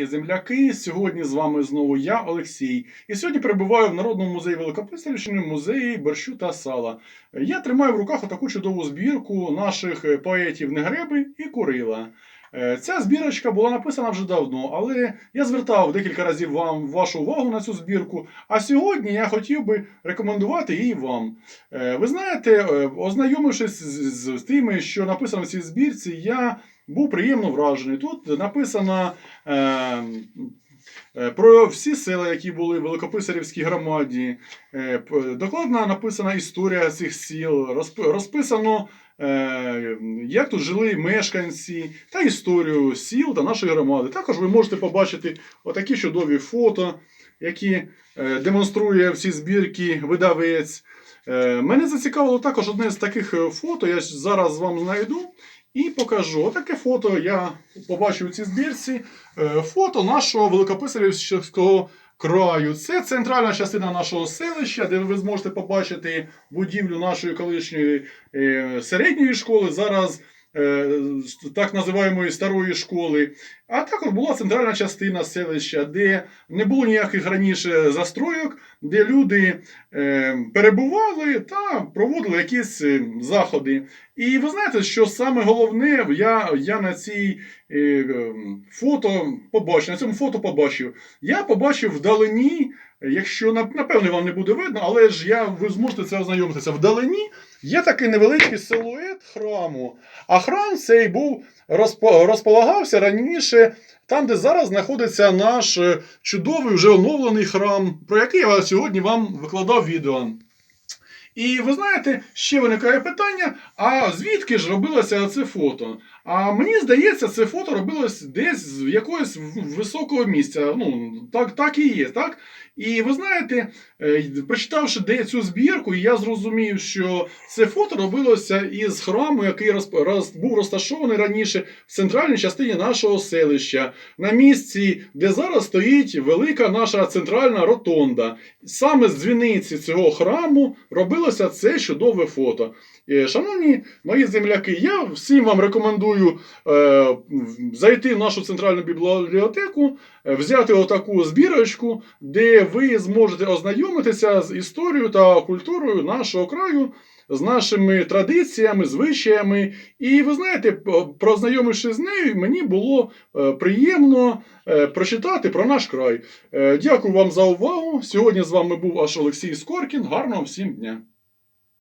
Земляки, сьогодні з вами знову я, Олексій. І сьогодні перебуваю в Народному музеї Великописарівщини, музеї борщу та сала. Я тримаю в руках отаку чудову збірку наших е, поетів Негреби і Курила. Е, Ця збірочка була написана вже давно, але я звертав декілька разів вам вашу увагу на цю збірку. А сьогодні я хотів би рекомендувати її вам. Е, Ви знаєте, ознайомившись з тими, що написано в цій збірці, я був приємно вражений. Тут написано е, е, про всі села, які були в Великописарівській громаді. Е, докладно написана історія цих сіл, розп- розписано, е, як тут жили мешканці, та історію сіл та нашої громади. Також ви можете побачити отакі чудові фото, які е, демонструє всі збірки видавець. Е, Мене зацікавило також одне з таких е, фото, я зараз вам знайду. І покажу. таке фото я побачив у цій збірці. Е, Фото нашого Великописарівського краю. Це центральна частина нашого селища, де ви зможете побачити будівлю нашої колишньої е, середньої школи, зараз е, так називаємої старої школи. А також була центральна частина селища, де не було ніяких раніше застройок, де люди е, перебували та проводили якісь е, заходи. І ви знаєте, що саме головне, я, я на цій е, е, фото побачив, на цьому фото побачив. Я побачив вдалині, якщо нап- напевне вам не буде видно, але ж я, ви зможете це ознайомитися. Вдалині є такий невеличкий силует храму. А храм цей був розполагався раніше там, де зараз знаходиться наш е, чудовий вже оновлений храм, про який я сьогодні вам викладав відео. І ви знаєте, ще виникає питання: а звідки ж робилося це фото? А мені здається, це фото робилось десь з якогось високого місця. Ну, так, так і є, так? І ви знаєте, е, прочитавши де цю збірку, я зрозумів, що це фото робилося із храму, який розп- роз- був розташований раніше в центральній частині нашого селища, на місці, де зараз стоїть велика наша центральна ротонда. Саме з дзвіниці цього храму робилося це чудове фото. Е, Шановні мої земляки, я всім вам рекомендую е, зайти в нашу центральну бібліотеку, е, взяти отаку збірочку, де ви зможете ознайомитися з історією та культурою нашого краю, з нашими традиціями, звичаями. І ви знаєте, прознайомившись з нею, мені було е, приємно е, прочитати про наш край. Дякую вам за увагу. Сьогодні з вами був аж Олексій Скоркін. Гарного всім дня!